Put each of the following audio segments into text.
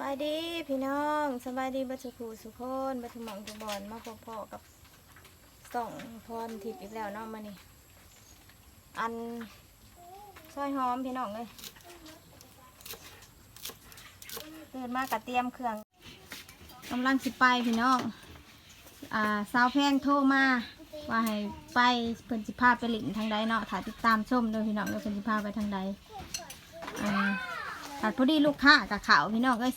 บายดีพี่น้องสบายดีบัจจุคูสุขคนบัจจุหมองจุบอนมาพบพ่อกับส่องพรทิพย์อีกแล้วเนาะมานี่อันซอยหอมพี่น้องเลยตื่นมากะเตรียมเครื่องกำลังสิไปพี่น้องอ่าสาวแพงโทรมา ว่าให้ไปเพิ่นสิพาไปหลินทางใดเนาะถ่ายติดตามชมเด้วยพี่น้องเดยเพิ่นสิพาไปทางใด ถัดพอดีลูกค้ากับเขาพี่น้องเอ้ย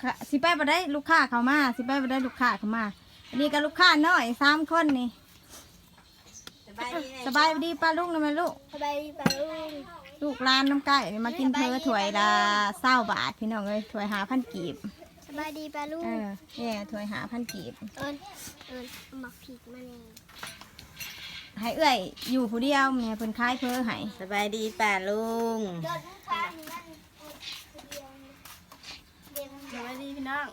ค่ะสิไปบ่ได้ลูกค้าเขามาสิไปบ่ได้ลูกค้าเขามาอันนี้กับลูกค้าน้อยสามคนนี่สบายดีสบายดีป้าลุงนะแม่ลูกสบายดีปะลุงลูกร้านน้ำไก่นี่มากินเพอถ้วยละเศร้าบาทพี่น้องเอ้ยถ้วยหาพันกีบสบายดีปะลุงเออเนี่ยถ้วยหาพันกีบเอิญเอิญหมักผิดมาเองให้เอื้อยอยู่ผู้เดียวแม่เพิ่นคายเพอให้สบายดีป่าลุง ยอดทางนั่นสบายดีพี่ น้อง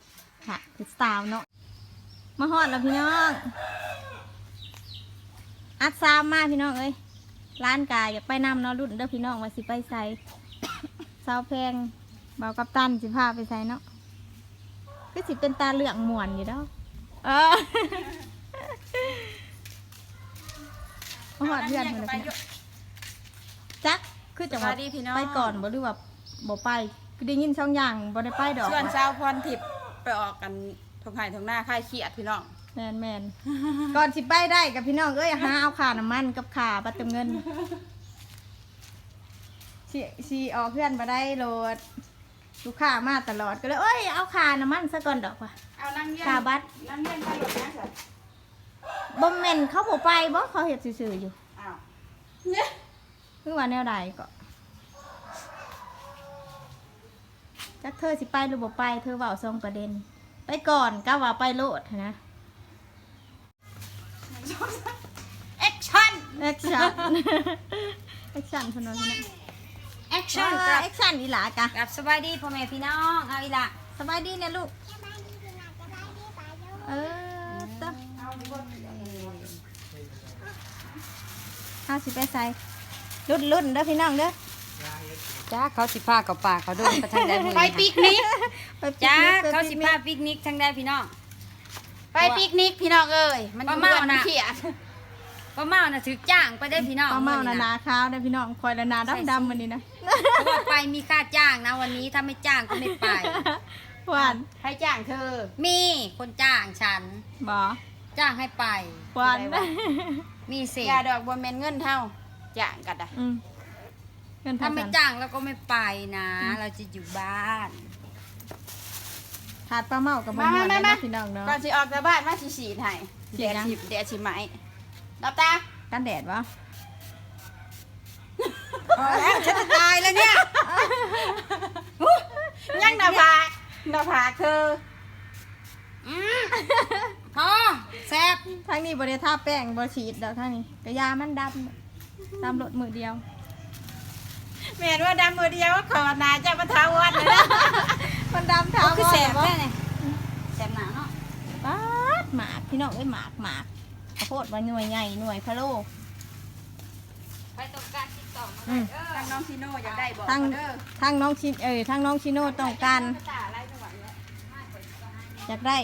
ค่ะคือสาวเนาะมาฮอดแล้วพี่น้อง อัดซามมาพี่น้องเอ้ยร้านกาอยากไปนำเนาะรุ่นเด้อพี่น้องว่าสิไปใส่สาวแพงเบากับตันสิพาไปใส่เนาะคือสิเป็นตาเหลืองม่วนอยู่เด้อเออมาฮอดเพื่อนคนละพี่น้องจักคือจะว่าสวัสดีพี่น้องไปก่อนบ่หรือว่าบ่ไปคือ ได้ยินช่องอย่างบ่ได้ไปดอกส่วนว่ะชาวพรทิพย์ไปออกกันทงไห่ทงหน้าค่ายเขียดพี่น้อง แมนแมนก่อนสิไปได้กับพี่น้องเอ้ยหาเอาขาน้ำมันกับขาบัตรเติมเงินสิสิออกเพื่อนมาได้โหลดลูกค้ามาตลอดก็เลยเอ้ยเอาขาน้ำมันซะก่อนดอกว่ะเอานั่งเยี่ยค่าบัตรนั่งเยี่ยมไปหลบนะเถอะบ่แม่นเขาบ่ไปบ่เขาเฮ็ดซื่อๆอยู่อ้าวเนี่ยคือว่าแนวใดก็ จักเธอสิไปหรือบ่ไป เธอเว้าสองประเด็น ไปก่อนก็ว่าไปโลดนะแอคชั่นแอคชั่นแอคชั่นพนนนะแอคชั่นเอกัอบแอคชั่นอีหลากะกับสบายดีพ่อแม่พี่น้องเอาอีละสบายดีเนี่ยลูกเออต้เอาสิไปใส่รุ่นรุ่นเด้อพี่น้องเด้อ จ้าเขาสิพากับป่าเขาโดนไปทางใดไปปิกนิกไปปิกจ้านิกไปเขาปิสิกพานิกปิกนิกทางใดพี่น้องไปปิกนิกพี่น้องเอ้ยมันป้าเมาน่ะเขียดป้าเมาน่ะถือจ้างไปได้พี่น้องปลาเมามื้นาอนาขาวเด้อพี่น้องคอยละนาดำดำๆวันนี้นะเขาบอกไปมีค่าจ้างนะวันนี้ถ้าไม่จ้างก็ไม่ไปหวานใครจ้างเธอ มีคนจ้างฉันบอจ้างให้ไปหวานมีเศษยาดอกบัวเมนเงินเท่าจ้างกันอะอืม เงินถ้าทำไม่กันจ้างเราก็ไม่ไปนะ เราจะอยู่บ้าน ถาดปลาเมากับมันหวานได้อพี่น้องเนาะ ก่อนสิออกจากบ้านมาสิฉีดให้ฉีแดดดยัง ฉีดแดดฉีดไหมรับตากันแดดวะพอแล้วฉันจะตายแล้วเนี่ย ยังหน้าผากหน้าผากเธอพอแซ่บทางนี้บริทาแป้งบริฉีดดอกทางนี้กระยามันดำดำรถมือเดียว แม่นว่าดำมือเดียวขอนาเจ้าประทาวันเลยนะมันดำเท้าคือแซ่บบ่แค่ไหนแซ่บหนาเนาะป๊าดหมากพี่น้องเอ้ยหมากหมากข้าวโพดว่าหน่วยใหญ่หน่วยพะโลไปตรงการติ๊กต็อกมาอืมเออทางน้องซิโน่อยากได้บอกทั้งเด้อทั้งน้องชินเอ้ยทั้งน้องชิโน่ต้องการตาอะไรจังหวะเนี้ยอยากได้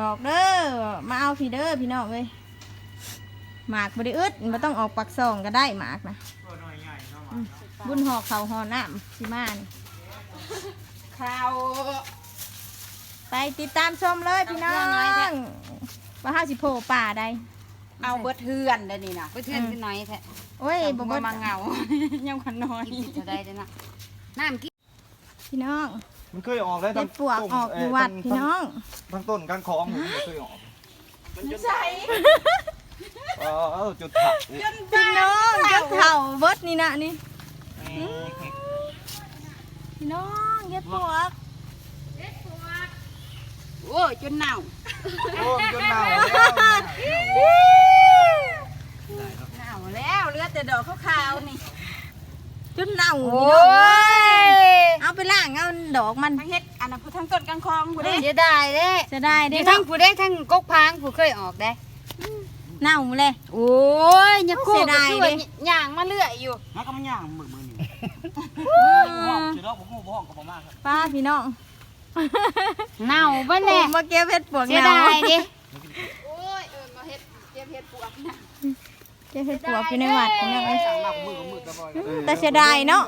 บอกเด้อมาเอาพี่เด้อพี่น้องเอ้ยหมากบริอึดมันต้องออกปักซองก็ได้หมากนะอืม บุญหอกเขาหอน้ำชิมานข่าวไปติดตามชมเลยพี่น้องว่าห้าสิโผล่ป่าใดเอาเบิดเทือนเด้อนี่นะไปเทือนกันหน่อยแท้โอ้ยบ่บ่บ่บ่มาเหงายังคนน้อยจะได้ด้วยนะน้ำกินพี่น้อง มันเคยออกได้เด็ทั้ดงปวกออกอยู่วัดพี่น้องทั้งต้นกลางคลองผมมันเคยออกใช่เออเออจุดถักพี่น้องเก็บเข่าเบิดนี่นะนี่ พี่น้องเก็บปวกโอ้ยจนเน่าโอ้ยจนหนาวแล้วเน่าแล้วเหลือแต่ดอกขาวๆนี่จนเน่าโอ้พี่น้องเอ้ยยเอาไปล่างเอาดอกมันทั้งเฮ็ดอันนั้นทั้งต้นกลางคลองผู้ใดเสียดายเด้จะได้เดี๋ได้ยวทั้งผู้ได้ทั้งกกพางผู้เคยออกได้ เน่าเลยโอ้ยอย่าโกเสีกยดายคือเด้ว่าย่างมาเรื่อยอยู่มันก็มันย่างมือมือนี่ห้องสิเนาะผมบ่ห้องกับผมมากครับป้าพี่น้องเน่าบ่โอ้แน่มาเก็บเห็ดปวกเสียเนาดายดิเก็บเห็ดปวกอยู่ในวัดพี่น้องเอ้ยสั่งมาของมือของมือตะบอยอืมแต่เสียดายเนาะ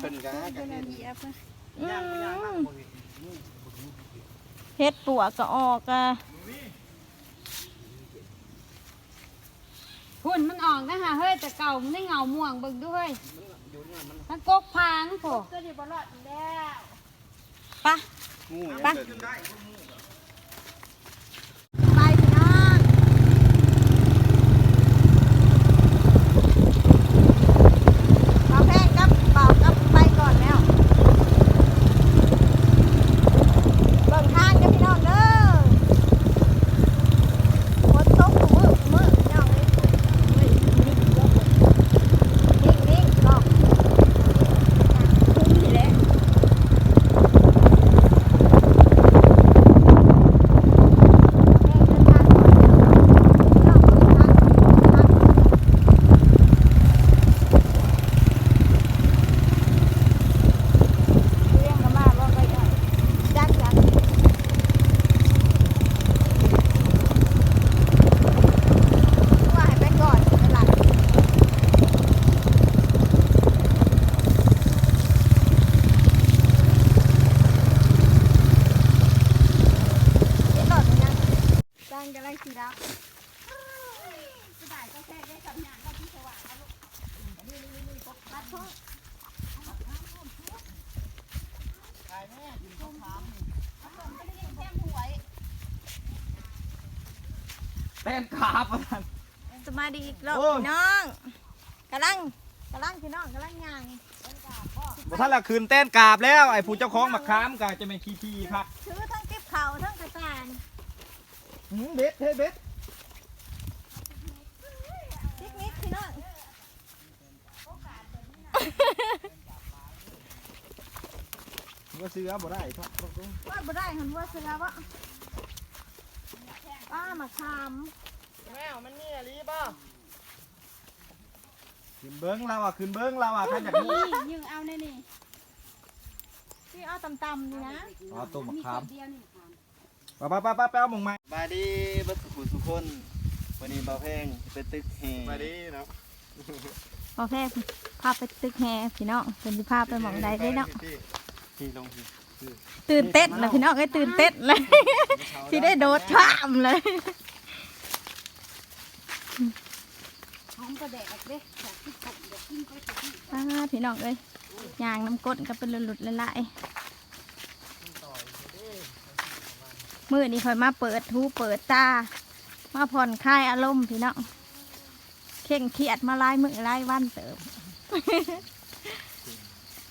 เป็นกะกันเนี่ยอืย่างไม่ย่างมากมบ่เห็นเห็ดปวกก็ออกอะ หุ่นมันออกนะฮะเฮ้ยแต่เก่ามันได้เงาม่วงเบิ่งด้วยทั้งกกพางโผปะงูไปยังเกิดไปพี่น้องเบาแพงกับเบากับไปก่อนแล้วเบิ่งทางเด้อพี่น้องเด้อฝนตกมือมือพี่น้องเอ้ยนิ่งนิ่งๆเนาะคุ้มนี่แหละ เลี้ยงกันมาบ่ไปได้จักจักว่าให้ไปก่อนเป็นหลักเดี๋ยวก่อนนะจ้างกันไล่สีดาว แต้นขาประทันสมาดีอีกรอบโอ้ย พี่น้องกำลังกำลังพี่น้องกำลังย่างบ่ทันละคืนเต้นกราบแล้วไอ้ผู้เจ้าของมาค้ามกะจะเป็นขี้ทีพักถือทั้งเก็บเข่าทั้งกระตานหืมเบ็ดเฮ้ยเบ็ดปิกนิกพี่น้องว่าซื้อบ่ได้ครับว่าบ่ได้หันว่าเสือวะ ป้ามาคามแมวมันนี่ลีบ่ขึ้นเบิ้งเราอะขึ้นเบิ้งเราอะขันจากนี้ยิงเอาในนี่ที่เอาตำๆนี่นะอ๋อตัวมะขามเดียวนี่ไปไปไปไปไปเอาหมองไม้บายดีเบัสกุสุคนวันนี้เบาเพลงเป็นตึกเฮบายดีเนาะโอเคพาไปตึกแฮพี่น้องเป็นสิพาไปหมองใดได้เนาะที่ลงที่ ตื่นเต้นเลยพี่น้องเอ้ยตื่นเต้นเลย ที่ได้โดดข้ามเลยหอมกระแดกเด้อยากกินผมอยากกินก็จะกินป้าพี่น้องเอ้ยยางน้ำก้นก็เป็นหลุดๆละลายมือนี้คอยมาเปิดหูเปิดตา มาผ่อนคลายอารมณ์พี่น้องเข่งเครียดมาหลายมือหลายวันเติม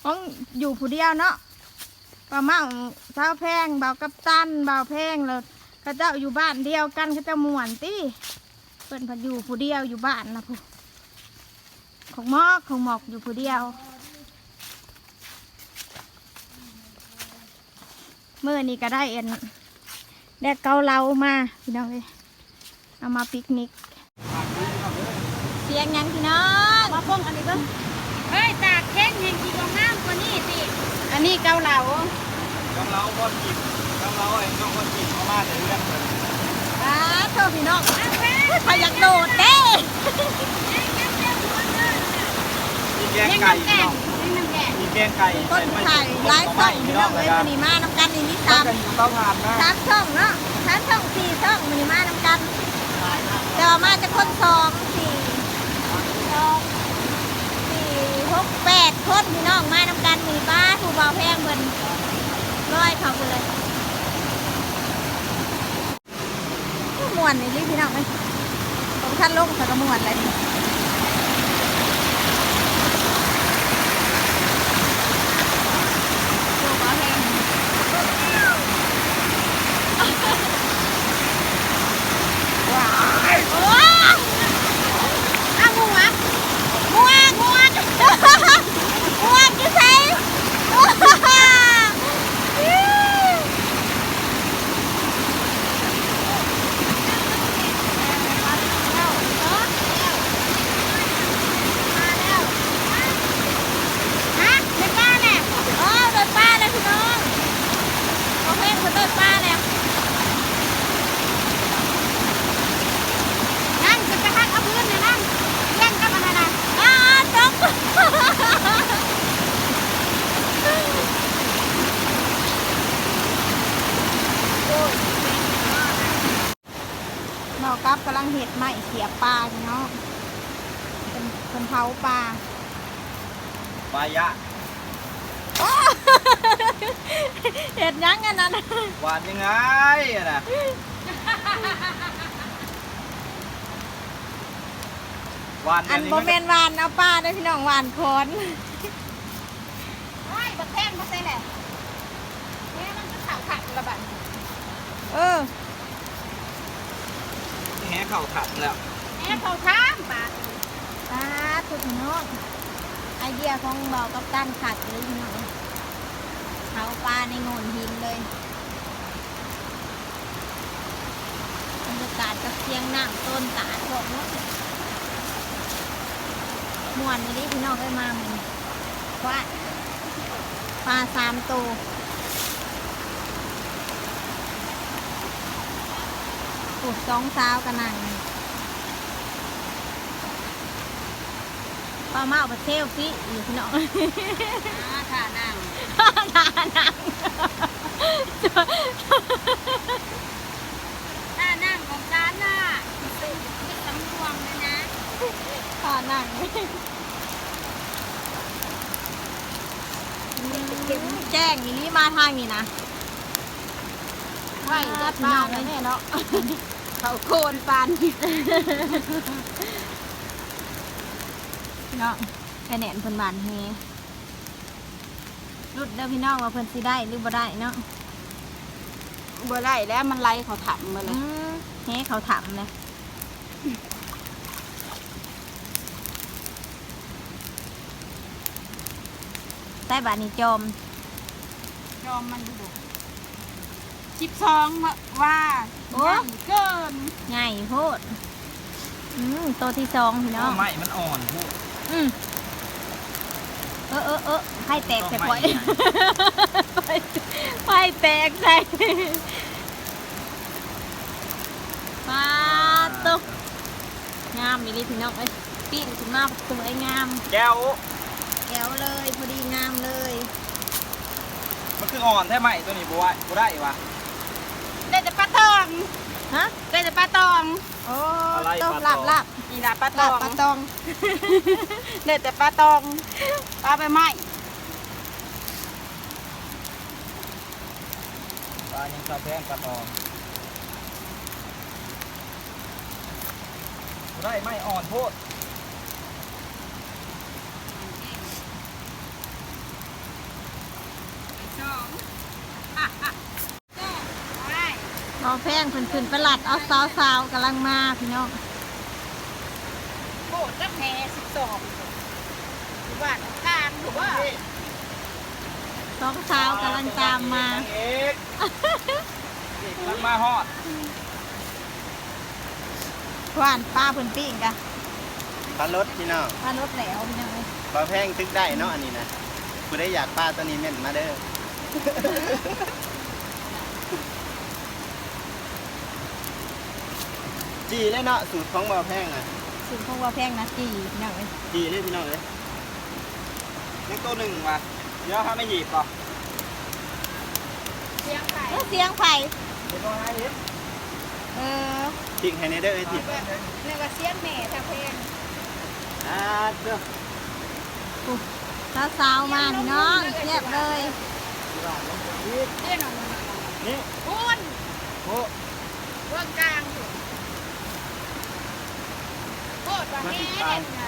ต้องอยู่ผู้เดียวเนาะ ป้าเมาสาวแพงเบากับตันเบาแพงแล้วเขาเจ้าอยู่บ้านเดียวกันเขาเจ้าม่วนตี้เพิ่นพันอยู่ผู้เดียวอยู่บ้านนะผู้ของหมอกของหมอกอยู่ผู้เดียวเมื่อนี้ก็ได้เอ็นแดกเกาเหลามาพี่น้องเลยเอามาปิกนิกเสียงหยังพี่น้องมาป้องอันนี้ก็เฮ้ยตากแข้งแห่งกี่กองน้ำกว่านี้สิ อันนี้เกาเหลากำเราบอลกินกำเราไอ้น้องบอลกินมามาในเรื่องเลยอ่าโทษพี่น้องพอยากโดดเด้มีแกงเลี้ยงไก่น้ำแกพี่งน้องเลี้ยงน้ำแกงมีแกงไก่ต้นไข่ไลฟ์ส่องพี่น้องเลยวันนี้มาน้ำกันอีนี่ต้สามกันอยู่เต้องทานนะสามช่องเนาะสามช่องสี่ช่องวันนี้มาน้ำกันแต่ว่ามาจะคนสองสี่สองสี่ห กแปดคนพี่น้องมาน้ำกันมีบ้าถูกเบาแพงเบินร้อยเขาไปเลยมวนนี่พี่น้องเลยของท่านลงสักมวนเลยนี่ถูกเบาแพง ว้าวอ้าวงูอะงูอะงูอะงูอะจะใส่ กำลังเห็ดไม้เสียบปลาพี่น้องเป็นคนเผาปลาปลายะเห็ดหยังกันนั้นหวานยังไงอะนะหวานอันนี้โมเมนหวานเอาปลาได้อพี่น้องหวานคอนโอ้ยบักแท่งบักใส่แหละแม่มันก็ขาวขัดระบาดเออแห เข่าขัดแล้วแม่เขาทามปาปลาทุกพี่น้องไอเดียของเบากับตั้นขัดเลยพี่น้องเผาปลาในโงนหินเลยบรรยากาศกับเสียงน้ำต้นตาดบอกเนาะม่วนเลยดิพี่น้องได้มาเหมือนว่าปลาสามตัว โอ้สองสาวกันนั่งปลาเมาปลาเซลฟี่อยู่พี่น้องค่ะนั่งทานังถ้านั่งของร้านน่ะไม่สำรวมเลยนะทานังแจ้งอย่างนี้มาทางนี้นะไหวจะปาดแม่เนาะ เขาโคนปานพี่น้องไอแหนนเพิ่นบานเฮรุดเด้อพี่น้องว่าเพิ่นสิได้หรือบ่ได้เนาะบ่ได้แล้วมันไล่เขาถัมาเลอืยมเฮเขาถามเลยแต่บานนี้จอมยอมมันดู ชิบซองว่าโอ้ ใหญ่เกินใหญ่โพดอืมตัวที่สองพี่น้อง ไม่มันอ่อนพูดอืมเออเออเออไพ่แตกใส่ต้องปล่อยไม่ไพ่แตกใส่ปลาตุกงามมีนี่พี่น้องเอ้ยปีนขึ้นมาสวยงาม แก้ว แก้วเลยพอดีงามเลย มันคืออ่อนแท้ไหมตัวนี้บัวบัได้วะได้แต่ ปลาตองฮะได้แต่ปลาตองโอ้อะไรต้ปมลาตอง ลาบลาบนี่นะปลาตลาอบงปลาตองได้แต่ปลาตองปลาใบไม้ปลายังกระแพงกระตองบัได้ไม่อ่อนโพดได้ รอ แพงขึ้นขึ้นประหลัดเอาสาวสาวๆกำลังมาพี่น้องโบดจักแห่สิบสองถือว่าทางถือว่าสองสาวกำลังตามมานางเอกเอกกำลังมาฮอดหวานปลาเพิ่นปิ้งกะปลารสพี่น้องปลารสแหลวพี่น้องเอ้ยปลาแพงตึกได้เนาะอันนี้นะกูได้อยากปลาตัวนี้เม่นมาเด้อ จีเลยเนาะสูตรของปลาแพงอะสูตรของว่าแพงนะจีพี่น้องเอ้ยจีเลยพี่น้องเลยยังตัวหนึ่งว่ะเดี๋ยวถ้าไม่หยิบป่ะเสียงไก่เอ้ยเสียงไผ่เดี๋ยวตัวไหนเห็นเออทิ้งให้ในเด้อไอ้ทิ้งนี่ก็เสียงแม่ทะเพลงอ่าเด้อสาวสาวๆมาพี่น้องเรียบเลยเรียกหน่อยนี่คุณโอ้เบื้องกลางอยู่ โคตรว่าแม่เด่นไง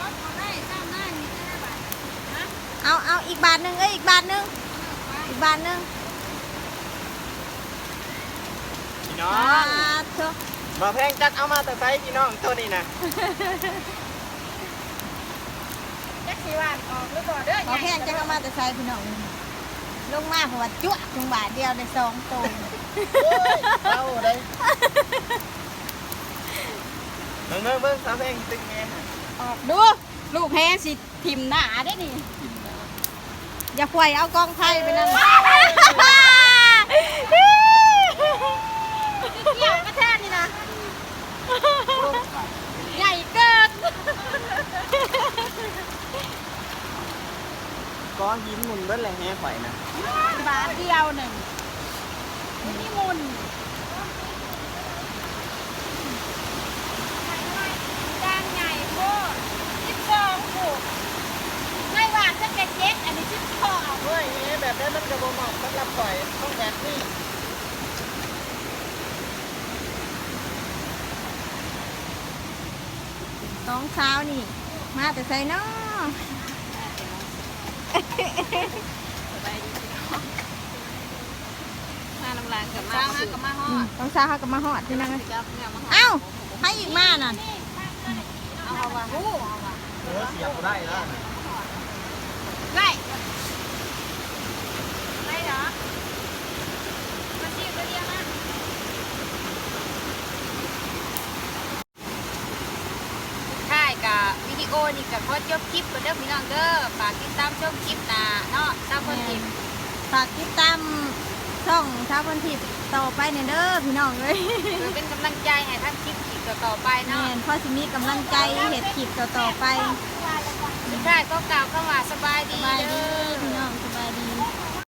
รถเขาได้ตามได้มีแค่บาทเอาเอาอีกบาทหนึ่งเอ้ยอีกบาทหนึ่งอีกบาทหนึ่งพี่น้ออ่างเถอะปลาแพงจักเอามาแต่ไซพี่น้องตัวนี้นะจักสีวานออกหรือบ่เด้อพอแพงจะเข้ามาแต่ใส่พี่น้องลงมาเพราะว่าจุ๊ะถึงบาทเดียวได้สองตัวเอาได้ เบิ่งเบิ่งเบิ่งปลาแพงตึกแม่ออกดู ลูกแพ้สิทิมหน้าได้นี่ อย่าควยเอากองไทยไปนั่นเกี่ยวกระแทกนี่นะ ใหญ่เกินก้อนหินหมุนเบิ้ลแหล่แห่ข่อยนะบาทเดียวหนึ่งนี่มุน สิบสองผูกไม่หวานจะเป็นเย็ดอันนี้สิบสออย่างนี้แบบนี้มันจะบ่หมาะสำหรับข่อต้องแบบนี้น้องเช้านี่ มาแต่ใส่น้องสายน้มาลำลางกับมาเช้อต้องเช้าเขาก็มาหอดที่นั่เงอด เอ้าให้อีกมาหน่ะ เอาว่าฮู้เอาว่าเออเสียบบ่ได้แล้วนะไล่ไล่เหรอมาจิ้มตัวเดียวนะถ่ายกับวิดีโอนี่กับพอจบคลิปก็เด้อพี่น้องเด้อฝากติดตามชมคลิปหน้าเนาะตามคนทิมฝากติดตามช่องเช้าวันทิพย์ต่อไปเนี่ยเด้อพี่น้องเลย เพื่อเป็นกำลังใจให้ท่านคลิปอีก ต่อๆไปแม่เนาะนพ่อสิมีกำลังใจเห็ดคลิปต่อๆไป สุดท้ายก็กล่าวคำว่าสบายดีสบายดีเด้อพี่น้อง